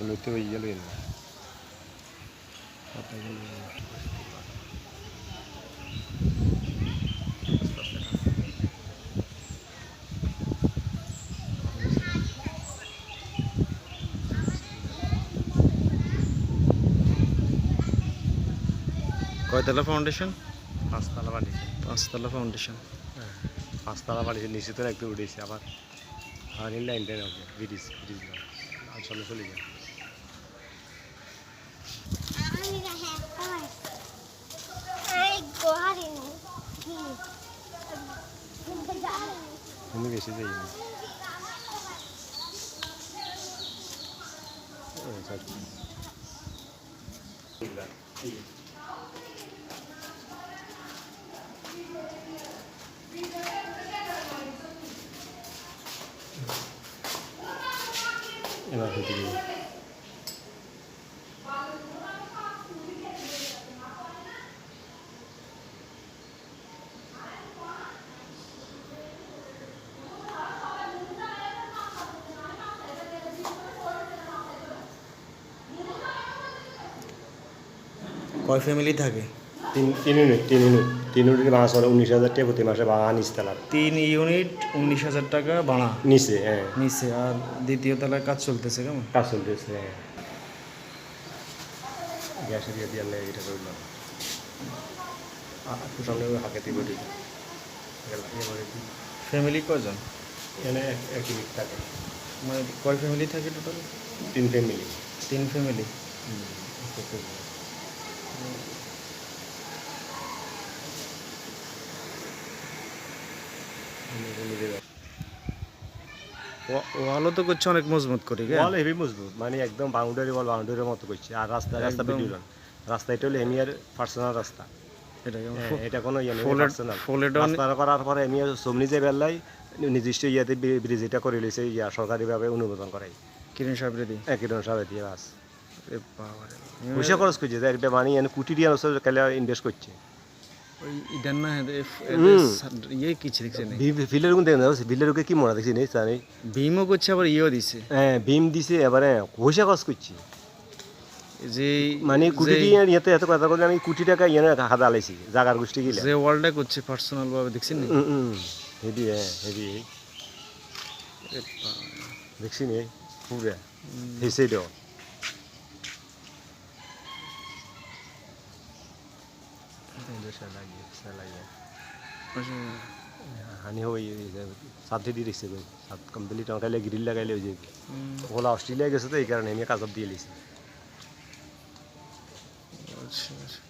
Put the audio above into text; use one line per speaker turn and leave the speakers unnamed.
বলতে ওই গেল না
কয়তলা ফাউন্ডেশন
পাঁচতলা বাড়িছে
পাঁচতলা ফাউন্ডেশন
পাঁচতলা বাড়িছে নিচে তো একটু উঠেছে আবার আর এই লাইন টাইন হবে ব্রিজ ব্রিজ আর চলে চলে যায়
আমি হ্যাঁ কয় এই গোহারিনি
আমি বেশি যাই না ও, sorry. এবার হতে
কয় ফ্যামিলি থাকে?
তিন তিন ইউনিট তিন ইউনিট তিন ইউনিট মাস হলো উনিশ হাজার টাকা প্রতি মাসে ভাড়া নিচতলার
তিন ইউনিট উনিশ হাজার টাকা ভাড়া।
নিচে হ্যাঁ।
নিচে আর দ্বিতীয় তলায় কাজ চলতেছে কেমন?
কাজ চলতেছে হ্যাঁ। গ্যাসে দিয়ে দিয়ে এটা করলাম। সামনে হাঁকে ঠিক
ফ্যামিলি কয়জন?
এখানে এক- এক ইউনিট থাকে।
মানে কয় ফ্যামিলি থাকে টোটাল
তিন ফ্যামিলি
তিন ফ্যামিলি ওয়ালও তো করছে অনেক মজবুত করে
ওয়াল হেভি মজবুত মানে একদম বাউন্ডারি ওয়াল বাউন্ডারির মতো করছে। আর রাস্তা রাস্তা। রাস্তা এটা হলো এমিয়ার পার্সোনাল রাস্তা।
এটা
হ্যাঁ, কোনো ইয়ে নেই পার্সোনাল
অনেক-
রাস্তা করার পরে এমিয়ার সমনি যে বেলায় নির্দিষ্ট ইয়াতে ব্রিজ এটা করে লইছে ইয়া সরকারিভাবে অনুমোদন করাই।
কিরিন সাহেব রেডি
একই রকম সাবে দিয়ে বাস পয়সা খরচ করছে মানে কোটি কালে ইনভেস্ট করছে। কি মনে দেখছি নেই জানি।
ভীমও করছে আবার ইয়েও দিছে।
হ্যাঁ ভীম দিছে এবারে পয়সা খরচ করছি।
যে
মানে কোটি ইয়েতে এত কথা বলে আমি কোটি টাকা ইয়ে হাতে আলাইছি জাগার গোষ্ঠী গিলা।
যে ওয়ার্ল্ডে করছে পার্সোনাল ভাবে দেখছেন নি?
হেভি হ্যাঁ হেভি।
এ
দেখছি নি? পুরা। হেসে দেও হানি হই সাথে দিয়ে দিচ্ছে কই সাত কমপ্লিট টাকাইলে গ্রিল লাগাইলে ওই যে। ওলা অস্ট্রেলিয়া গেছে তো এই কারণে আমি কাজ দিয়ে লিছি
আচ্ছা আচ্ছা।